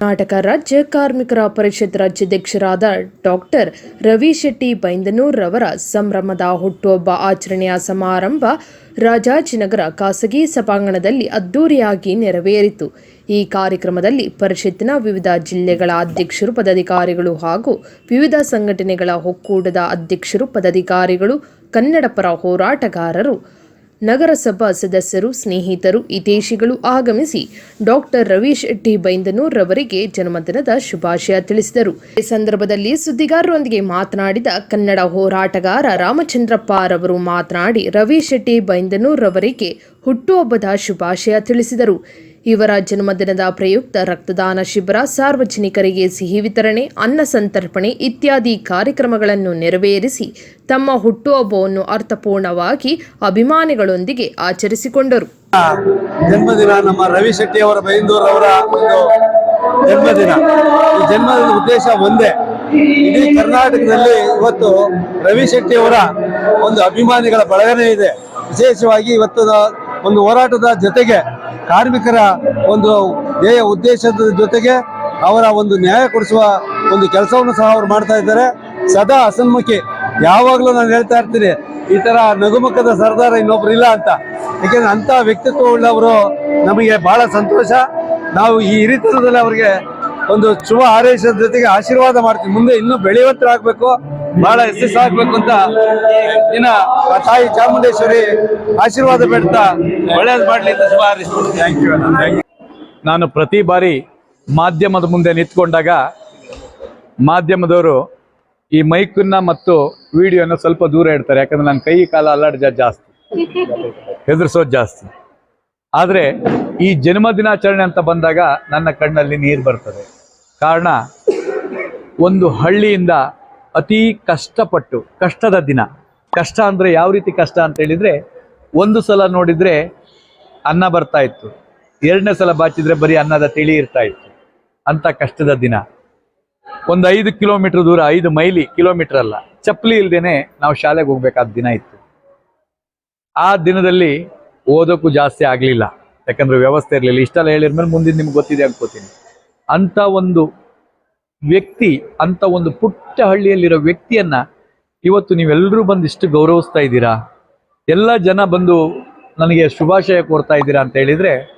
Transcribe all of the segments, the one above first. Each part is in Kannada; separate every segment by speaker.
Speaker 1: ಕರ್ನಾಟಕ ರಾಜ್ಯ ಕಾರ್ಮಿಕರ ಪರಿಷತ್ ರಾಜ್ಯಾಧ್ಯಕ್ಷರಾದ ಡಾಕ್ಟರ್ ರವಿ ಶೆಟ್ಟಿ ಬೈಂದನೂರ್ ರವರ ಸಂಭ್ರಮದ ಹುಟ್ಟುಹಬ್ಬ ಆಚರಣೆಯ ಸಮಾರಂಭ ರಾಜಾಜಿನಗರ ಖಾಸಗಿ ಸಭಾಂಗಣದಲ್ಲಿ ಅದ್ದೂರಿಯಾಗಿ ನೆರವೇರಿತು. ಈ ಕಾರ್ಯಕ್ರಮದಲ್ಲಿ ಪರಿಷತ್ತಿನ ವಿವಿಧ ಜಿಲ್ಲೆಗಳ ಅಧ್ಯಕ್ಷರು, ಪದಾಧಿಕಾರಿಗಳು ಹಾಗೂ ವಿವಿಧ ಸಂಘಟನೆಗಳ ಒಕ್ಕೂಟದ ಅಧ್ಯಕ್ಷರು, ಪದಾಧಿಕಾರಿಗಳು, ಕನ್ನಡಪರ ಹೋರಾಟಗಾರರು ನಗರಸಭಾ ಸದಸ್ಯರು, ಸ್ನೇಹಿತರು ಹಿತೈಷಿಗಳು ಆಗಮಿಸಿ ಡಾಕ್ಟರ್ ರವೀಶ್ ಟಿ. ಬೈಂದನೂರ್ ರವರಿಗೆ ಜನ್ಮದಿನದ ಶುಭಾಶಯ ತಿಳಿಸಿದರು. ಈ ಸಂದರ್ಭದಲ್ಲಿ ಸುದ್ದಿಗಾರರೊಂದಿಗೆ ಮಾತನಾಡಿದ ಕನ್ನಡ ಹೋರಾಟಗಾರ ರಾಮಚಂದ್ರಪ್ಪ ರವರು ಮಾತನಾಡಿ, ರವೀಶ್ ಟಿ. ಬೈಂದನೂರ್ ರವರಿಗೆ ಹುಟ್ಟುಹಬ್ಬದ ಶುಭಾಶಯ ತಿಳಿಸಿದರು. ಇವರ ಜನ್ಮದಿನದ ಪ್ರಯುಕ್ತ ರಕ್ತದಾನ ಶಿಬಿರ, ಸಾರ್ವಜನಿಕರಿಗೆ ಸಿಹಿ ವಿತರಣೆ, ಅನ್ನ ಸಂತರ್ಪಣೆ ಇತ್ಯಾದಿ ಕಾರ್ಯಕ್ರಮಗಳನ್ನು ನೆರವೇರಿಸಿ ತಮ್ಮ ಹುಟ್ಟುಹಬ್ಬವನ್ನು ಅರ್ಥಪೂರ್ಣವಾಗಿ ಅಭಿಮಾನಿಗಳೊಂದಿಗೆ ಆಚರಿಸಿಕೊಂಡರು.
Speaker 2: ಜನ್ಮದಿನ ನಮ್ಮ ರವಿ ಶೆಟ್ಟಿ ಅವರ ಬೈಂದೂರ್ ಅವರ ಒಂದು ಜನ್ಮದಿನ. ಈ ಜನ್ಮದಿನದ ಉದ್ದೇಶ ಒಂದೇ. ಇಡೀ ಕರ್ನಾಟಕದಲ್ಲಿ ಇವತ್ತು ರವಿ ಶೆಟ್ಟಿ ಅವರ ಒಂದು ಅಭಿಮಾನಿಗಳ ಬಳಗನೇ ಇದೆ. ವಿಶೇಷವಾಗಿ ಇವತ್ತು ಒಂದು ಹೋರಾಟದ ಜೊತೆಗೆ ಕಾರ್ಮಿಕರ ಒಂದು ಧ್ಯೇಯ ಉದ್ದೇಶದ ಜೊತೆಗೆ ಅವರ ಒಂದು ನ್ಯಾಯ ಕೊಡಿಸುವ ಒಂದು ಕೆಲಸವನ್ನು ಸಹ ಅವರು ಮಾಡ್ತಾ ಇದ್ದಾರೆ. ಸದಾ ಅಸನ್ಮುಖಿ ಯಾವಾಗಲೂ ನಾನು ಹೇಳ್ತಾ ಇರ್ತೀನಿ, ಈ ತರ ನಗುಮುಖದ ಸರ್ದಾರ ಇನ್ನೊಬ್ರು ಇಲ್ಲ ಅಂತ. ಯಾಕೆಂದ್ರೆ ಅಂತ ವ್ಯಕ್ತಿತ್ವ ಉಳ್ಳವರು ನಮಗೆ ಬಹಳ ಸಂತೋಷ. ನಾವು ಈ ಹಿರಿತನದಲ್ಲಿ ಅವರಿಗೆ ಒಂದು ಶುಭ ಆರೈಸದ ಜೊತೆಗೆ ಆಶೀರ್ವಾದ ಮಾಡ್ತೀವಿ. ಮುಂದೆ ಇನ್ನೂ ಬೆಳೆಯುವಂತರಾಗಬೇಕು. ಬಹಳ ಯಶಸ್ಸಾಗಬೇಕು ಅಂತ ದಿನ ತಾಯಿ ಚಾಮುಂಡೇಶ್ವರಿ ಆಶೀರ್ವಾದ ಬೇಡ್ತಾ ಒಳ್ಳೇದು ಮಾಡಲಿ ಅಂತ ಶುಭ
Speaker 3: ನಾನು ಪ್ರತಿ ಬಾರಿ ಮಾಧ್ಯಮದ ಮುಂದೆ ನಿಂತ್ಕೊಂಡಾಗ ಮಾಧ್ಯಮದವರು ಈ ಮೈಕನ್ನ ಮತ್ತು ವಿಡಿಯೋನ ಸ್ವಲ್ಪ ದೂರ ಇಡ್ತಾರೆ, ಯಾಕಂದ್ರೆ ನನ್ನ ಕೈ ಕಾಲ ಅಲ್ಲಾಡ್ಜ ಜಾಸ್ತಿ. ಹೆದರ್ಸೋದು ಜಾಸ್ತಿ. ಆದರೆ ಈ ಜನ್ಮದಿನಾಚರಣೆ ಅಂತ ಬಂದಾಗ ನನ್ನ ಕಣ್ಣಲ್ಲಿ ನೀರು ಬರ್ತದೆ. ಕಾರಣ, ಒಂದು ಹಳ್ಳಿಯಿಂದ ಅತಿ ಕಷ್ಟಪಟ್ಟು, ಕಷ್ಟದ ದಿನ. ಕಷ್ಟ ಅಂದರೆ ಯಾವ ರೀತಿ ಕಷ್ಟ ಅಂತ ಹೇಳಿದರೆ, ಒಂದು ಸಲ ನೋಡಿದರೆ ಅನ್ನ ಬರ್ತಾ ಇತ್ತು. ಎರಡನೇ ಸಲ ಬಾಚಿದ್ರೆ ಬರೀ ಅನ್ನದ ತಿಳಿ ಇರ್ತಾ ಇತ್ತು. ಅಂತ ಕಷ್ಟದ ದಿನ. ಒಂದು ಐದು ಕಿಲೋಮೀಟರ್ ದೂರ, ಐದು ಮೈಲಿ ಕಿಲೋಮೀಟರ್ ಅಲ್ಲ. ಚಪ್ಪಲಿ ಇಲ್ದೇನೆ ನಾವು ಶಾಲೆಗೆ ಹೋಗ್ಬೇಕಾದ ದಿನ ಇತ್ತು. ಆ ದಿನದಲ್ಲಿ ಓದೋಕ್ಕೂ ಜಾಸ್ತಿ ಆಗಲಿಲ್ಲ. ಯಾಕಂದ್ರೆ ವ್ಯವಸ್ಥೆ ಇರಲಿಲ್ಲ. ಇಷ್ಟೆಲ್ಲ ಹೇಳಿದ್ಮೇಲೆ ಮುಂದಿನ ನಿಮ್ಗೆ ಗೊತ್ತಿದೆ ಅನ್ಕೋತೀನಿ. ಅಂತ ಒಂದು ವ್ಯಕ್ತಿ, ಅಂತ ಒಂದು ಪುಟ್ಟ ಹಳ್ಳಿಯಲ್ಲಿರೋ ವ್ಯಕ್ತಿಯನ್ನ ಇವತ್ತು ನೀವೆಲ್ಲರೂ ಬಂದು ಇಷ್ಟು ಗೌರವಿಸ್ತಾ ಇದ್ದೀರಾ? ಎಲ್ಲ ಜನ ಬಂದು ನನಗೆ ಶುಭಾಶಯ ಕೋರ್ತಾ ಇದ್ದೀರಾ ಅಂತ ಹೇಳಿದ್ರೆ,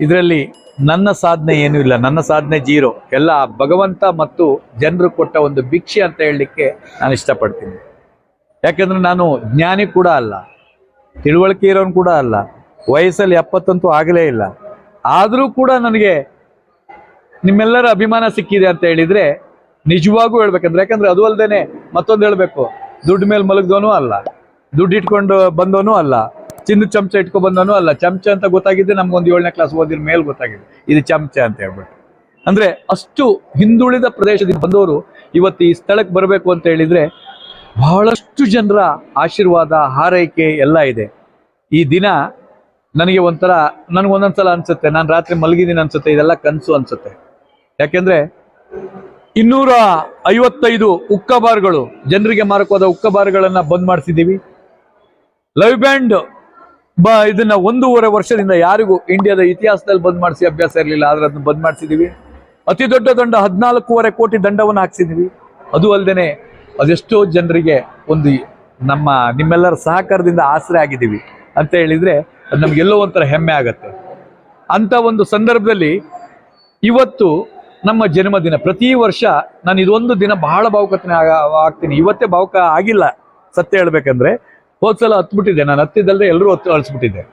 Speaker 3: ಇದರಲ್ಲಿ ನನ್ನ ಸಾಧನೆ ಏನೂ ಇಲ್ಲ. ನನ್ನ ಸಾಧನೆ ಜೀರೋ. ಎಲ್ಲ ಭಗವಂತ ಮತ್ತು ಜನರು ಕೊಟ್ಟ ಒಂದು ಭಿಕ್ಷೆ ಅಂತ ಹೇಳಲಿಕ್ಕೆ ನಾನು ಇಷ್ಟಪಡ್ತೀನಿ. ಯಾಕಂದ್ರೆ ನಾನು ಜ್ಞಾನಿ ಕೂಡ ಅಲ್ಲ. ತಿಳುವಳಿಕೆ ಇರೋನು ಕೂಡ ಅಲ್ಲ. ವಯಸ್ಸಲ್ಲಿ ಎಪ್ಪತ್ತಂತೂ ಆಗಲೇ ಇಲ್ಲ. ಆದರೂ ಕೂಡ ನನಗೆ ನಿಮ್ಮೆಲ್ಲರ ಅಭಿಮಾನ ಸಿಕ್ಕಿದೆ ಅಂತ ಹೇಳಿದ್ರೆ ನಿಜವಾಗೂ ಹೇಳ್ಬೇಕಂದ್ರೆ, ಯಾಕಂದ್ರೆ ಅದು ಅಲ್ಲದೇನೆ ಮತ್ತೊಂದು ಹೇಳ್ಬೇಕು. ದುಡ್ಡು ಮೇಲೆ ಮಲಗ್ದೋನು ಅಲ್ಲ. ದುಡ್ಡು ಇಟ್ಕೊಂಡು ಬಂದೋನು ಅಲ್ಲ. ಚಿನ್ನ ಚಮಚ ಇಟ್ಕೊಂಡು ಬಂದೋನು ಅಲ್ಲ. ಚಮಚ ಅಂತ ಗೊತ್ತಾಗಿದ್ದೆ ನಮ್ಗೊಂದು ಏಳನೇ ಕ್ಲಾಸ್ ಓದಿದ ಮೇಲೆ ಗೊತ್ತಾಗಿದೆ. ಇದು ಚಮಚ ಅಂತ ಹೇಳ್ಬಿಟ್ಟು. ಅಂದ್ರೆ ಅಷ್ಟು ಹಿಂದುಳಿದ ಪ್ರದೇಶದಿಂದ ಬಂದವರು ಇವತ್ತು ಈ ಸ್ಥಳಕ್ಕೆ ಬರಬೇಕು ಅಂತ ಹೇಳಿದ್ರೆ ಬಹಳಷ್ಟು ಜನರ ಆಶೀರ್ವಾದ, ಹಾರೈಕೆ ಎಲ್ಲ ಇದೆ. ಈ ದಿನ ನನಗೆ ಒಂಥರ, ನನಗೆ ಒಂದೊಂದ್ಸಲ ಅನ್ಸುತ್ತೆ. ನಾನು ರಾತ್ರಿ ಮಲಗಿದ್ದೀನಿ ಅನ್ಸುತ್ತೆ. ಇದೆಲ್ಲ ಕನಸು ಅನ್ಸುತ್ತೆ. ಯಾಕೆಂದ್ರೆ ಇನ್ನೂರ ಐವತ್ತೈದು ಉಕ್ಕ ಬಾರ್ಗಳು, ಜನರಿಗೆ ಮಾರಕವಾದ ಉಕ್ಕ ಬಾರ್ಗಳನ್ನ ಬಂದ್ ಮಾಡಿಸಿದ್ದೀವಿ. ಲೈವ್ ಬ್ಯಾಂಡ್ ಬ, ಇದನ್ನ ಒಂದೂವರೆ ವರ್ಷದಿಂದ ಯಾರಿಗೂ ಇಂಡಿಯಾದ ಇತಿಹಾಸದಲ್ಲಿ ಬಂದ್ ಮಾಡಿಸಿ ಅಭ್ಯಾಸ ಇರಲಿಲ್ಲ, ಆದ್ರೆ ಅದನ್ನ ಬಂದ್ ಮಾಡಿಸಿದೀವಿ ಅತಿ ದೊಡ್ಡ ದಂಡ ಹದಿನಾಲ್ಕೂವರೆ ಕೋಟಿ ದಂಡವನ್ನು ಹಾಕ್ಸಿದೀವಿ ಅದು ಅಲ್ಲದೆ ಅದೆಷ್ಟೋ ಜನರಿಗೆ ಒಂದು ನಮ್ಮ, ನಿಮ್ಮೆಲ್ಲರ ಸಹಕಾರದಿಂದ ಆಸರೆ ಆಗಿದ್ದೀವಿ. ಅಂತ ಹೇಳಿದ್ರೆ ಅದು ನಮ್ಗೆಲ್ಲೋ ಒಂಥರ ಹೆಮ್ಮೆ ಆಗತ್ತೆ. ಅಂತ ಒಂದು ಸಂದರ್ಭದಲ್ಲಿ ಇವತ್ತು ನಮ್ಮ ಜನ್ಮದಿನ. ಪ್ರತಿ ವರ್ಷ ನಾನು ಇದೊಂದು ದಿನ ಬಹಳ ಭಾವುಕತನ ಆಗ್ತೀನಿ. ಇವತ್ತೇ ಭಾವುಕ ಆಗಿಲ್ಲ. ಸತ್ಯ ಹೇಳ್ಬೇಕಂದ್ರೆ ಹೋದ್ಸಲ ಹತ್ಬಿಟ್ಟಿದ್ದೆ. ನಾನು ಹತ್ತಿದ್ದಲ್ಲದೆ ಎಲ್ಲರೂ ಹತ್ತು ಅಳಿಸ್ಬಿಟ್ಟಿದ್ದೆ.